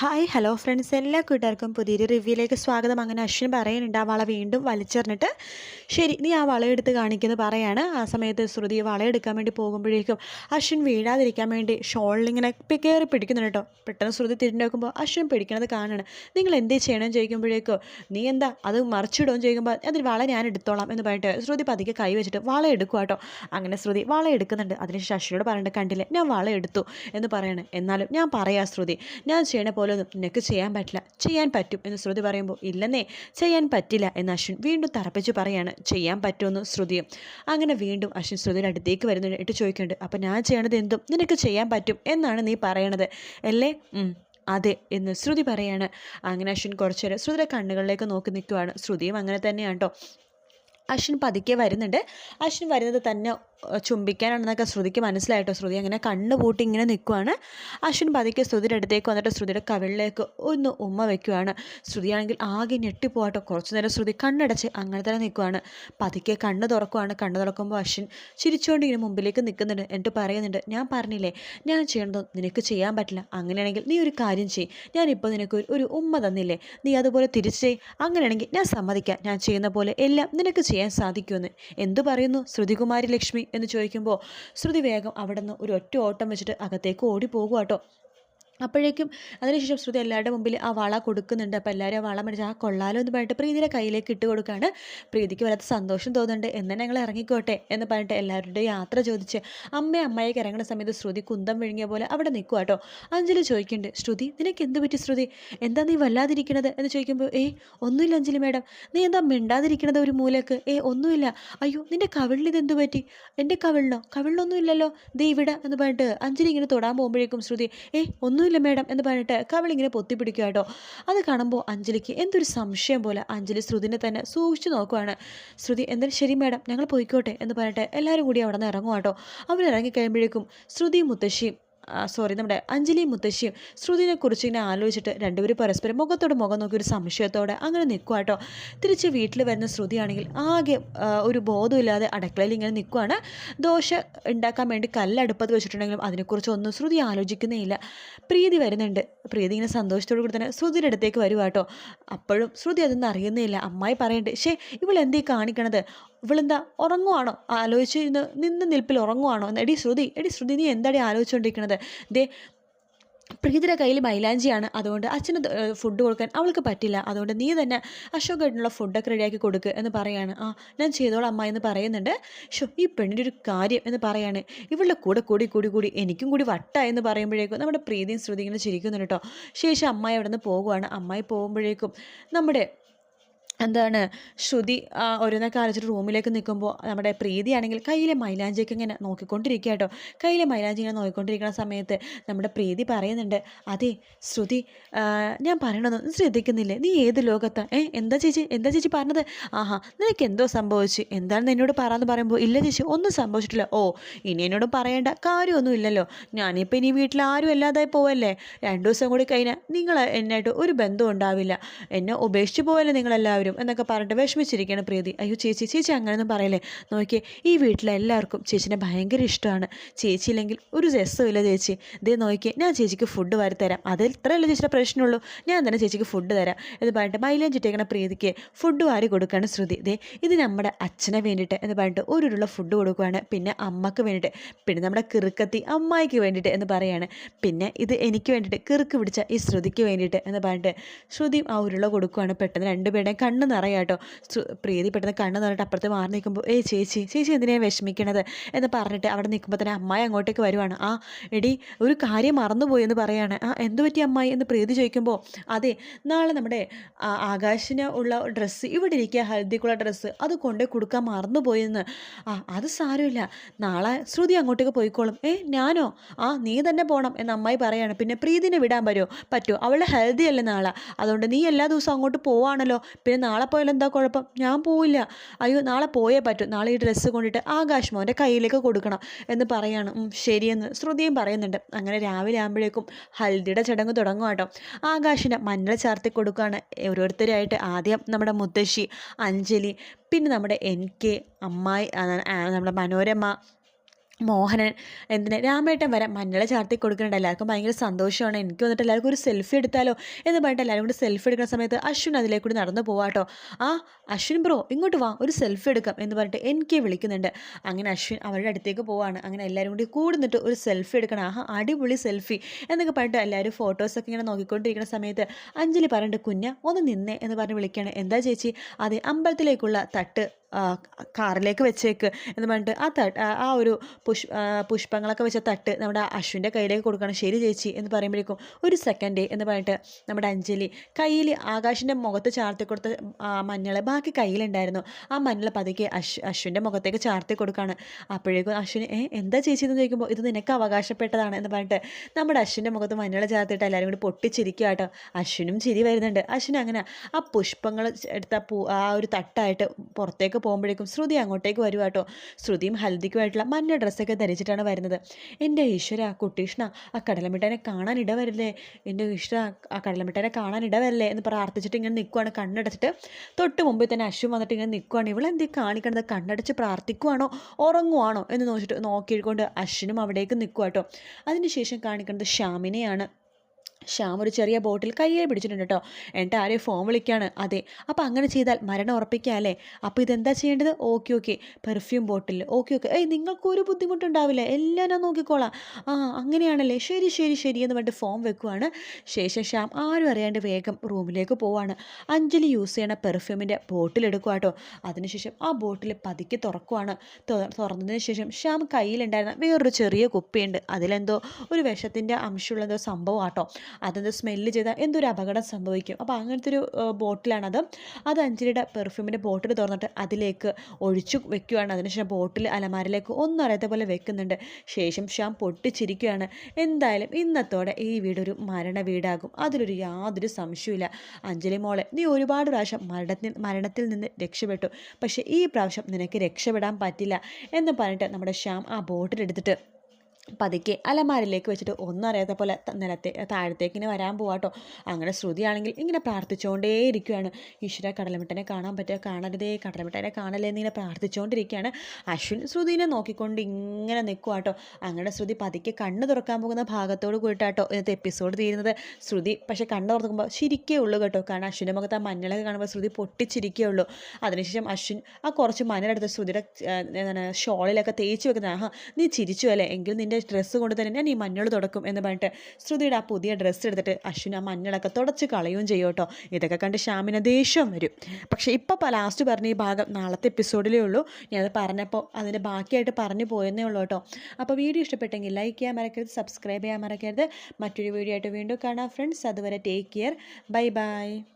Hi hello friends എല്ലാ കൂട്ടുകാർക്കും പുതിയൊരു റിവ്യൂയിലേക്ക് സ്വാഗതം. അങ്ങനെ അശ്വിൻ പറയുന്നുണ്ട് ആ വള വീണ്ടും വലിച്ചെറിഞ്ഞിട്ട് ശരി നീ ആ വള എടുത്ത് കാണിക്കുന്നത് പറയാണ്. ആ സമയത്ത് ശ്രുതി വള എടുക്കാൻ വേണ്ടി പോകുമ്പോഴേക്കും അശ്വിൻ വീഴാതിരിക്കാൻ വേണ്ടി ഷോളിലിങ്ങനെ കയറി പിടിക്കുന്നുണ്ട് കേട്ടോ. പെട്ടെന്ന് ശ്രുതി തിരിഞ്ഞു നോക്കുമ്പോൾ അശ്വിൻ പിടിക്കണത് കാണണം. നിങ്ങൾ എന്ത് ചെയ്യണമെന്ന് ചോദിക്കുമ്പോഴേക്കോ നീ എന്താ? അത് മറിച്ചിടുകയും ചോദിക്കുമ്പോൾ അതിൽ വള ഞാൻ എടുത്തോളാം എന്ന് പറഞ്ഞിട്ട് ശ്രുതി പതുക്കെ കൈ വെച്ചിട്ട് വള എടുക്കുക കേട്ടോ അങ്ങനെ ശ്രുതി വള എടുക്കുന്നുണ്ട്. അതിനുശേഷം അശ്വിനോട് പറഞ്ഞിട്ട് കണ്ടില്ലേ? ഞാൻ വള എടുത്തു എന്ന് പറയണം. എന്നാലും ഞാൻ പറയാം ശ്രുതി ഞാൻ ചെയ്യണ ഒന്നും നിനക്ക് ചെയ്യാൻ പറ്റില്ല. ചെയ്യാൻ പറ്റും എന്ന് ശ്രുതി പറയുമ്പോൾ ഇല്ലെന്നേ ചെയ്യാൻ പറ്റില്ല എന്ന് അശ്വിൻ വീണ്ടും തറപ്പിച്ച് പറയാണ്. ചെയ്യാൻ പറ്റുമെന്ന് ശ്രുതിയും. അങ്ങനെ വീണ്ടും അശ്വിൻ ശ്രുതിയുടെ അടുത്തേക്ക് വരുന്നുണ്ട് ഇട്ട് ചോദിക്കുന്നുണ്ട്. അപ്പം ഞാൻ ചെയ്യണത് എന്തും നിനക്ക് ചെയ്യാൻ പറ്റും എന്നാണ് നീ പറയണത്. അല്ലേ? അതെ എന്ന് ശ്രുതി പറയാണ്. അങ്ങനെ അശ്വിൻ കുറച്ച് നേരം ശ്രുതിയുടെ കണ്ണുകളിലേക്ക് നോക്കി നിൽക്കുവാണ്. ശ്രുതിയും അങ്ങനെ തന്നെയാണ് കേട്ടോ. അശ്വിൻ പതുക്കെ വരുന്നുണ്ട്. അശ്വിൻ വരുന്നത് തന്നെ ചുംബിക്കാനാണെന്നൊക്കെ ശ്രുതിക്ക് മനസ്സിലായിട്ടോ? ശ്രുതി അങ്ങനെ കണ്ണ് പൂട്ടി ഇങ്ങനെ നിൽക്കുവാണ് അശ്വിൻ പതുക്കെ ശ്രുതിയുടെ അടുത്തേക്ക് വന്നിട്ട് ശ്രുതിയുടെ കവിളിലേക്ക് ഒന്ന് ഉമ്മ വെക്കുവാണ്. ശ്രുതിയാണെങ്കിൽ ആകെ ഞെട്ടിപ്പോവാട്ടോ. കുറച്ചു നേരം ശ്രുതി കണ്ണടച്ച് അങ്ങനെ തന്നെ നിൽക്കുവാണ് പതുക്കെ കണ്ണ് തുറക്കുവാണ്. കണ്ണ് തുറക്കുമ്പോൾ അശ്വിൻ ചിരിച്ചുകൊണ്ട് ഇങ്ങനെ മുമ്പിലേക്ക് നിൽക്കുന്നുണ്ട് എന്നിട്ട് പറയുന്നുണ്ട് ഞാൻ പറഞ്ഞില്ലേ ഞാൻ ചെയ്യണത് നിനക്ക് ചെയ്യാൻ പറ്റില്ല. അങ്ങനെയാണെങ്കിൽ നീ ഒരു കാര്യം ചെയ്യ്. ഞാനിപ്പോൾ നിനക്ക് ഒരു ഉമ്മ തന്നില്ലേ നീ അതുപോലെ തിരിച്ച് ചെയ് അങ്ങനെയാണെങ്കിൽ ഞാൻ സമ്മതിക്കാം. ഞാൻ ചെയ്യുന്ന പോലെ എല്ലാം നിനക്ക് ചെയ്യാൻ സാധിക്കുമെന്ന്. എന്തു പറയുന്നു ശ്രുതികുമാരി ലക്ഷ്മി? എന്ന് ചോദിക്കുമ്പോൾ ശ്രുതി വേഗം അവിടെ നിന്ന് ഒരു ഒറ്റ ഓട്ടം വെച്ചിട്ട് അകത്തേക്ക് ഓടി പോകുക കേട്ടോ അപ്പോഴേക്കും അതിനുശേഷം ശ്രുതി എല്ലാവരുടെ മുമ്പിൽ ആ വള കൊടുക്കുന്നുണ്ട്. അപ്പോൾ എല്ലാവരും ആ വള മേടിച്ച് ആ കൊള്ളാലോ എന്ന് പറഞ്ഞിട്ട് പ്രീതിയുടെ കയ്യിലേക്ക് ഇട്ട് കൊടുക്കുകയാണ് പ്രീതിക്ക് വല്ലാത്ത സന്തോഷം തോന്നുന്നുണ്ട്. എന്നാൽ ഞങ്ങൾ ഇറങ്ങിക്കോട്ടെ എന്ന് പറഞ്ഞിട്ട് എല്ലാവരുടെ യാത്ര ചോദിച്ച് അമ്മ അമ്മയൊക്കെ ഇറങ്ങുന്ന സമയത്ത് ശ്രുതി കുന്തം വിഴുങ്ങിയ പോലെ അവിടെ നിൽക്കുക കേട്ടോ അഞ്ജലി ചോദിക്കുന്നുണ്ട് ശ്രുതി നിനക്ക് എന്ത് പറ്റി ശ്രുതി? എന്താ നീ വല്ലാതിരിക്കണത്? എന്ന് ചോദിക്കുമ്പോൾ ഏ ഒന്നുമില്ല അഞ്ജലി മേഡം. നീ എന്താ മിണ്ടാതിരിക്കണത് ഒരു മൂലക്ക്? ഏ ഒന്നുമില്ല. അയ്യോ നിന്റെ കവിളിൽ ഇതെന്ത് പറ്റി? എന്റെ കവിളിനോ? കവിളിനൊന്നും ഇല്ലല്ലോ ദേ എന്ന് പറഞ്ഞിട്ട് അഞ്ജലി ഇങ്ങനെ തൊടാൻ പോകുമ്പോഴേക്കും ശ്രുതി ഏയ് ഒന്നുമില്ല മേഡം എന്ന് പറഞ്ഞിട്ട് കവളിങ്ങനെ പൊത്തിപ്പിടിക്കുക കേട്ടോ. അത് കാണുമ്പോൾ അഞ്ജലിക്ക് എന്തൊരു സംശയം പോലെ അഞ്ജലി ശ്രുതിനെ തന്നെ സൂക്ഷിച്ചു നോക്കുവാണ്. ശ്രുതി എന്തായാലും ശരി മേഡം ഞങ്ങൾ പോയിക്കോട്ടെ എന്ന് പറഞ്ഞിട്ട് എല്ലാവരും കൂടി അവിടെ നിന്ന് ഇറങ്ങും കേട്ടോ. അവരിറങ്ങി കഴിയുമ്പോഴേക്കും ശ്രുതി മുത്തശ്ശിയും സോറി നമ്മുടെ അഞ്ജലി മുത്തശ്ശിയും ശ്രുതിനെ കുറിച്ച് ഇങ്ങനെ ആലോചിച്ചിട്ട് രണ്ടുപേരും പരസ്പരം മുഖത്തോട് മുഖം നോക്കി ഒരു സംശയത്തോടെ അങ്ങനെ നിൽക്കുക കേട്ടോ തിരിച്ച് വീട്ടിൽ വരുന്ന ശ്രുതിയാണെങ്കിൽ ആകെ ഒരു ബോധമില്ലാതെ അടുക്കളയിൽ ഇങ്ങനെ നിൽക്കുകയാണ് ദോശ ഉണ്ടാക്കാൻ വേണ്ടി കല്ലടുപ്പത്ത് വെച്ചിട്ടുണ്ടെങ്കിലും അതിനെക്കുറിച്ച് ഒന്നും ശ്രുതി ആലോചിക്കുന്നേ ഇല്ല പ്രീതി വരുന്നുണ്ട്. പ്രീതി ഇങ്ങനെ സന്തോഷത്തോടു കൂടി തന്നെ ശ്രുതിയുടെ അടുത്തേക്ക് വരുവാട്ടോ അപ്പോഴും ശ്രുതി അതൊന്നും അറിയുന്നേ ഇല്ല അമ്മായി പറയണ്ട് ഷേ എന്തേ കാണിക്കണത്? ഇവളെന്താ ഉറങ്ങുവാണോ? ആലോചിച്ച് ഇന്ന് നിന്ന് നിൽപ്പിൽ ഉറങ്ങുവാണോ? എടി ശ്രുതി എടി ശ്രുതി നീ എന്താടി ആലോചിച്ചുകൊണ്ടിരിക്കണത് ദേ പ്രീതിയുടെ കയ്യിൽ മൈലാഞ്ചിയാണ്. അതുകൊണ്ട് അച്ഛന് ഫുഡ് കൊടുക്കാൻ അവൾക്ക് പറ്റില്ല. അതുകൊണ്ട് നീ തന്നെ അശോകേട്ടനുള്ള ഫുഡൊക്കെ റെഡിയാക്കി കൊടുക്കുക എന്ന് പറയാണ്. ആ ഞാൻ ചെയ്തോളാം അമ്മ എന്ന് പറയുന്നുണ്ട്. ഷോ ഈ പെണ്ണിന്റെ ഒരു കാര്യം എന്ന് പറയാണ്. ഇവളുടെ കൂടെ കൂടി കൂടി കൂടി എനിക്കും കൂടി വട്ട എന്ന് പറയുമ്പോഴേക്കും നമ്മുടെ പ്രീതിയും ശ്രുതി ഇങ്ങനെ ചിരിക്കുന്നുണ്ട് കേട്ടോ. ശേഷം അമ്മായി അവിടെ നിന്ന് പോകുവാണ്. അമ്മായി പോകുമ്പോഴേക്കും നമ്മുടെ എന്താണ് ശ്രുതി ഓരോന്നൊക്കെ ആലോചിച്ചിട്ട് റൂമിലേക്ക് നിൽക്കുമ്പോൾ നമ്മുടെ പ്രീതിയാണെങ്കിൽ കയ്യിലെ മൈലാഞ്ചിയൊക്കെ ഇങ്ങനെ നോക്കിക്കൊണ്ടിരിക്കുക കേട്ടോ. കയ്യിലെ മൈലാഞ്ചി ഇങ്ങനെ നോക്കിക്കൊണ്ടിരിക്കുന്ന സമയത്ത് നമ്മുടെ പ്രീതി പറയുന്നുണ്ട് അതെ ശ്രുതി ഞാൻ പറയണതൊന്നും ശ്രദ്ധിക്കുന്നില്ലേ? നീ ഏത് ലോകത്താ? ഏ എന്താ ചേച്ചി എന്താ ചേച്ചി പറഞ്ഞത്? ആഹാ നിനക്ക് എന്തോ സംഭവിച്ചു എന്താണെന്ന് എന്നോട് പറയാന്ന് പറയുമ്പോൾ ഇല്ല ചേച്ചി ഒന്നും സംഭവിച്ചിട്ടില്ല. ഓ ഇനി എന്നോട് പറയേണ്ട കാര്യമൊന്നും ഇല്ലല്ലോ. ഞാനിപ്പോൾ ഇനി വീട്ടിൽ ആരും ഇല്ലാതായി പോവല്ലേ? രണ്ടു ദിവസം കൂടി കഴിഞ്ഞാൽ നിങ്ങൾ എന്നായിട്ട് ഒരു ബന്ധവും ഉണ്ടാവില്ല. എന്നെ ഉപേക്ഷിച്ച് പോവല്ലേ നിങ്ങളെല്ലാവരും? എന്നൊക്കെ പറഞ്ഞിട്ട് വിഷമിച്ചിരിക്കുകയാണ് പ്രീതി. അയ്യോ ചേച്ചി ചേച്ചി അങ്ങനെയൊന്നും പറയല്ലേ? നോക്കിയേ ഈ വീട്ടിലെല്ലാവർക്കും ചേച്ചിനെ ഭയങ്കര ഇഷ്ടമാണ്. ചേച്ചി ഇല്ലെങ്കിൽ ഒരു രസമില്ല ചേച്ചി. ഇതേ നോക്കിയേ ഞാൻ ചേച്ചിക്ക് ഫുഡ് വരുത്തരാം അത് ഇത്രയല്ലേ ചേച്ചിയുടെ പ്രശ്നമുള്ളൂ. ഞാൻ തന്നെ ചേച്ചിക്ക് ഫുഡ് തരാം. എന്ന് പറഞ്ഞിട്ട് മൈലേജ് ഇട്ടേക്കണ പ്രീതിക്ക് ഫുഡ് വാരി കൊടുക്കുകയാണ് ശ്രുതി. ഇതേ ഇത് നമ്മുടെ അച്ഛനെ വേണ്ടിയിട്ട് എന്ന് പറഞ്ഞിട്ട് ഒരു ഉരുള ഫുഡ് കൊടുക്കുകയാണ് പിന്നെ അമ്മയ്ക്ക് വേണ്ടിയിട്ട് പിന്നെ നമ്മുടെ കിറുക്കത്തി അമ്മായിക്ക് വേണ്ടിയിട്ട് എന്ന് പറയാണ്. പിന്നെ ഇത് എനിക്ക് വേണ്ടിയിട്ട് കിറുക്ക് പിടിച്ച ഈ ശ്രുതിക്ക് വേണ്ടിയിട്ട് എന്ന് പറഞ്ഞിട്ട് ശ്രുതിയും ആ ഉരുള കൊടുക്കുകയാണ് പെട്ടെന്ന് രണ്ടുപേരുടെയും നിറയാട്ടോ കേട്ടോ പ്രീതി പെട്ടെന്ന് കണ്ണ് നിറഞ്ഞിട്ട് അപ്പുറത്ത് മാറി നിൽക്കുമ്പോൾ ഏയ് ചേച്ചി ചേച്ചി എന്തിനാണ് വിഷമിക്കണത്? എന്ന് പറഞ്ഞിട്ട് അവിടെ നിൽക്കുമ്പോൾ തന്നെ അമ്മായി അങ്ങോട്ടേക്ക് വരുവാണ്. ആ എടി ഒരു കാര്യം മറന്നുപോയി എന്ന് പറയാണ്. ആ എന്ത് പറ്റി അമ്മായി? എന്ന് പ്രീതി ചോദിക്കുമ്പോൾ അതെ നാളെ നമ്മുടെ ആകാശിന് ഉള്ള ഡ്രസ്സ് ഇവിടെ ഇരിക്കുക ഹൽദിക്കുള്ള ഡ്രസ്സ് അത് കൊണ്ടേ കൊടുക്കാൻ മറന്നുപോയെന്ന് ആ അത് സാരമില്ല. നാളെ ശ്രുതി അങ്ങോട്ടേക്ക് പോയിക്കോളും. ഏ ഞാനോ? ആ നീ തന്നെ പോകണം എന്ന് അമ്മായി പറയാണ്. പിന്നെ പ്രീതിനെ വിടാൻ പറ്റുമോ പറ്റുമോ അവളുടെ ഹെൽത്തി അല്ലേ നാളെ. അതുകൊണ്ട് നീ എല്ലാ ദിവസവും അങ്ങോട്ട് പോവാണല്ലോ. പിന്നെ നാളെ പോയാലും എന്താ കുഴപ്പം? ഞാൻ പോവില്ല. അയ്യോ നാളെ പോയേ പറ്റൂ. നാളെ ഈ ഡ്രസ്സ് കൊണ്ടിട്ട് ആകാശ് മോന്റെ കയ്യിലേക്ക് കൊടുക്കണം എന്ന് പറയാണ്. ശരിയെന്ന് ശ്രുതിയും പറയുന്നുണ്ട്. അങ്ങനെ രാവിലെ ആകുമ്പോഴേക്കും ഹൽദിയുടെ ചടങ്ങ് തുടങ്ങും കേട്ടോ. ആകാശിനെ മഞ്ഞൾ ചാർത്തി കൊടുക്കുകയാണ്. ഓരോരുത്തരായിട്ട് ആദ്യം നമ്മുടെ മുത്തശ്ശി അഞ്ജലി പിന്നെ നമ്മുടെ എൻ കെ അമ്മായി നമ്മുടെ മനോരമ മോഹനൻ എന്തിന്? രാമേട്ടൻ വരെ. മഞ്ഞൾ ചാർത്തി കൊടുക്കുന്നുണ്ട്. എല്ലാവർക്കും ഭയങ്കര സന്തോഷമാണ്. എനിക്ക് വന്നിട്ട് എല്ലാവർക്കും ഒരു സെൽഫി എടുത്താലോ എന്ന് പറഞ്ഞിട്ട് എല്ലാവരും കൂടി സെൽഫി എടുക്കുന്ന സമയത്ത് അശ്വിൻ അതിലേക്ക് കൂടി നടന്നു പോവാട്ടോ ആ അശ്വിൻ ബ്രോ ഇങ്ങോട്ട് വാ. ഒരു സെൽഫി എടുക്കാം എന്ന് പറഞ്ഞിട്ട് എനിക്ക് വിളിക്കുന്നുണ്ട്. അങ്ങനെ അശ്വിൻ അവരുടെ അടുത്തേക്ക് പോവാണ്. അങ്ങനെ എല്ലാവരും കൂടി കൂടുന്നിട്ട് ഒരു സെൽഫി എടുക്കണം. ആഹാ അടിപൊളി സെൽഫി എന്നൊക്കെ പറഞ്ഞിട്ട് എല്ലാവരും ഫോട്ടോസൊക്കെ ഇങ്ങനെ നോക്കിക്കൊണ്ടിരിക്കുന്ന സമയത്ത് അഞ്ജലി പറഞ്ഞിട്ട് കുഞ്ഞ ഒന്ന് നിന്നേ എന്ന് പറഞ്ഞ് വിളിക്കുകയാണ് എന്താ ചേച്ചി? അതെ അമ്പലത്തിലേക്കുള്ള തട്ട് കാറിലേക്ക് വെച്ചേക്ക് എന്ന് പറഞ്ഞിട്ട് ആ തട്ട് ആ- ഒരു പുഷ് പുഷ്പങ്ങളൊക്കെ വെച്ച തട്ട് നമ്മുടെ അശ്വിന്റെ കയ്യിലേക്ക് കൊടുക്കണം. ശരി ചേച്ചി എന്ന് പറയുമ്പോഴേക്കും ഒരു സെക്കൻഡ് എന്ന് പറഞ്ഞിട്ട് നമ്മുടെ അഞ്ജലി കയ്യിൽ ആകാശിന്റെ മുഖത്ത് ചാർത്തി കൊടുത്ത മഞ്ഞൾ ബാക്കി കയ്യിലുണ്ടായിരുന്നു. ആ മഞ്ഞൾ പതുക്കെ അശ് അശ്വിന്റെ മുഖത്തേക്ക് ചാർത്തി കൊടുക്കുകയാണ് അപ്പോഴേക്കും അശ്വിന് ഏ എന്താ ചേച്ചി എന്ന് ചോദിക്കുമ്പോൾ ഇത് നിനക്ക് അവകാശപ്പെട്ടതാണ് എന്ന് പറഞ്ഞിട്ട് നമ്മുടെ അശ്വിന്റെ മുഖത്ത് മഞ്ഞൾ ചാർത്തിയിട്ട് എല്ലാവരും കൂടി പൊട്ടിച്ചിരിക്കുക കേട്ടോ. അശ്വിനും ചിരി വരുന്നുണ്ട്. അശ്വിൻ അങ്ങനെ ആ പുഷ്പങ്ങൾ എടുത്ത പൂ ആ ഒരു തട്ടായിട്ട് പുറത്തേക്ക് പോകുമ്പോഴേക്കും ശ്രുതി അങ്ങോട്ടേക്ക് വരുക കേട്ടോ. ശ്രുതിയും ഹൽദിക്കുമായിട്ടുള്ള മഞ്ഞ ഡ്രസ്സൊക്കെ ധരിച്ചിട്ടാണ് വരുന്നത്. എന്റെ ഈശ്വര കുട്ടീഷ്ണ ആ കടലമിട്ടനെ കാണാൻ ഇടവരില്ലേ? എന്റെ ഈശ്വര ആ കടലമിട്ടനെ കാണാൻ ഇടവരില്ലേ എന്ന് പ്രാർത്ഥിച്ചിട്ട് ഇങ്ങനെ നിൽക്കുവാണ് കണ്ണടച്ചിട്ട് തൊട്ട് മുമ്പിൽ തന്നെ അശ്വൻ വന്നിട്ട് ഇങ്ങനെ നിൽക്കുവാണ് ഇവളെന്തീ കാണിക്കണത്? കണ്ണടച്ച് പ്രാർത്ഥിക്കുവാണോ? ഉറങ്ങുവാണോ? എന്ന് നോക്കിയിട്ട് നോക്കിയിട്ടുകൊണ്ട് അശ്വിനും അവിടേക്ക് നിൽക്കുക കേട്ടോ. അതിനുശേഷം കാണിക്കുന്നത് ഷ്യാമിനെയാണ് ശ്യാം ഒരു ചെറിയ ബോട്ടിൽ കയ്യെ പിടിച്ചിട്ടുണ്ട് കേട്ടോ. എന്നിട്ട് ആരെയും ഫോൺ വിളിക്കുകയാണ് അതെ. അപ്പോൾ അങ്ങനെ ചെയ്താൽ മരണം ഉറപ്പിക്കാം അല്ലേ? അപ്പോൾ ഇതെന്താ ചെയ്യേണ്ടത്? Okay okay. Perfume bottle okay okay. ഏയ് നിങ്ങൾക്കൊരു ബുദ്ധിമുട്ടുണ്ടാവില്ല. എല്ലാം ഞാൻ നോക്കിക്കോളാം. ആ അങ്ങനെയാണല്ലേ? ശരി ശരി ശരി എന്ന് പറഞ്ഞിട്ട് ഫോം വെക്കുവാണ്. ശേഷം ശ്യാം ആരും അറിയാണ്ട് വേഗം റൂമിലേക്ക് പോവാണ്. അഞ്ജലി യൂസ് ചെയ്യണ പെർഫ്യൂമിന്റെ ബോട്ടിൽ എടുക്കുക കേട്ടോ. അതിനുശേഷം ആ ബോട്ടിൽ പതുക്കെ തുറക്കുവാണ്. തുറന്നതിന് ശേഷം ശ്യാം കയ്യിലുണ്ടായിരുന്ന വേറൊരു ചെറിയ കുപ്പിയുണ്ട്. അതിലെന്തോ ഒരു വിഷത്തിന്റെ അംശമുള്ളതോ സംഭവം ആട്ടോ അതെന്തോ സ്മെല്ല് ചെയ്താൽ എന്തൊരു അപകടം സംഭവിക്കും. അപ്പോൾ അങ്ങനത്തെ ഒരു ബോട്ടിലാണത്. അത് അഞ്ജലിയുടെ പെർഫ്യൂമിന്റെ ബോട്ടിൽ തുറന്നിട്ട് അതിലേക്ക് ഒഴിച്ചു വെക്കുകയാണ് അതിനുശേഷം ബോട്ടിൽ അലമാരിലേക്ക് അറിയാത്ത പോലെ വെക്കുന്നുണ്ട്. ശേഷം ശ്യാം പൊട്ടിച്ചിരിക്കുകയാണ്. എന്തായാലും ഇന്നത്തോടെ ഈ വീടൊരു മരണ വീടാകും. അതിലൊരു യാതൊരു സംശയമില്ല അഞ്ജലി മോളെ നീ ഒരുപാട് പ്രാവശ്യം മരണത്തിൽ മരണത്തിൽ നിന്ന് രക്ഷപ്പെട്ടു. പക്ഷേ ഈ പ്രാവശ്യം നിനക്ക് രക്ഷപ്പെടാൻ പറ്റില്ല എന്ന് പറഞ്ഞിട്ട് നമ്മുടെ ശ്യാം ആ ബോട്ടിലെടുത്തിട്ട് പതുക്കെ അലമാരിലേക്ക് വെച്ചിട്ട് ഒന്നും അറിയാത്ത പോലെ നിലത്തെ താഴത്തേക്ക് ഇങ്ങനെ വരാൻ പോവാട്ടോ അങ്ങനെ ശ്രുതിയാണെങ്കിൽ ഇങ്ങനെ പ്രാർത്ഥിച്ചുകൊണ്ടേ ഇരിക്കുകയാണ് ഈശ്വര കടലമിട്ടനെ കാണാൻ പറ്റുക കാണരുതേ കടലമിട്ടനെ കാണല്ലേ എന്നിങ്ങനെ പ്രാർത്ഥിച്ചുകൊണ്ടിരിക്കുകയാണ് അശ്വിൻ ശ്രുതിനെ നോക്കിക്കൊണ്ട് ഇങ്ങനെ നിൽക്കുവാട്ടോ അങ്ങനെ ശ്രുതി പതുക്കെ കണ്ണു തുറക്കാൻ പോകുന്ന ഭാഗത്തോട് കൂടിയിട്ടാട്ടോ ഇന്നത്തെ എപ്പിസോഡ് തീരുന്നത്. ശ്രുതി പക്ഷെ കണ്ണു തുറക്കുമ്പോൾ ശരിക്കേ ഉള്ളൂ കേട്ടോ. കാരണം അശ്വിന്റെ മുഖത്ത് ആ മഞ്ഞളൊക്കെ കാണുമ്പോൾ ശ്രുതി പൊട്ടിച്ചിരിക്കേ ഉള്ളൂ. അതിനുശേഷം അശ്വിൻ ആ കുറച്ച് മഞ്ഞളെടുത്ത് ശ്രുതിയുടെ ഷോളിലൊക്കെ തേച്ച് വെക്കുന്നത് ആഹാ നീ ചിരിച്ചു അല്ലേ? എങ്കിൽ നിന്റെ ഡ്രസ്സ് കൊണ്ട് തന്നെ ഞാൻ ഈ മഞ്ഞൾ തുടക്കും എന്ന് പറഞ്ഞിട്ട് ശ്രുതിയുടെ ആ പുതിയ ഡ്രസ്സ് എടുത്തിട്ട് അശ്വിൻ ആ മഞ്ഞളൊക്കെ തുടച്ച് കളയുകയും ചെയ്യും കേട്ടോ. ഇതൊക്കെ കണ്ട് ശ്യാമിന് ദേഷ്യം വരും. പക്ഷേ ഇപ്പോൾ ലാസ്റ്റ് പറഞ്ഞ ഈ ഭാഗം നാളത്തെ എപ്പിസോഡിലേ ഉള്ളൂ. ഞാൻ അത് പറഞ്ഞപ്പോൾ അതിന്റെ ബാക്കിയായിട്ട് പറഞ്ഞു പോയെന്നേ ഉള്ളൂ കേട്ടോ. അപ്പോൾ വീഡിയോ ഇഷ്ടപ്പെട്ടെങ്കിൽ ലൈക്ക് ചെയ്യാൻ മറക്കരുത് സബ്സ്ക്രൈബ് ചെയ്യാൻ മറക്കരുത്. മറ്റൊരു വീഡിയോ ആയിട്ട് വീണ്ടും കാണാം ഫ്രണ്ട്സ് അതുവരെ ടേക്ക് കെയർ ബൈ ബൈ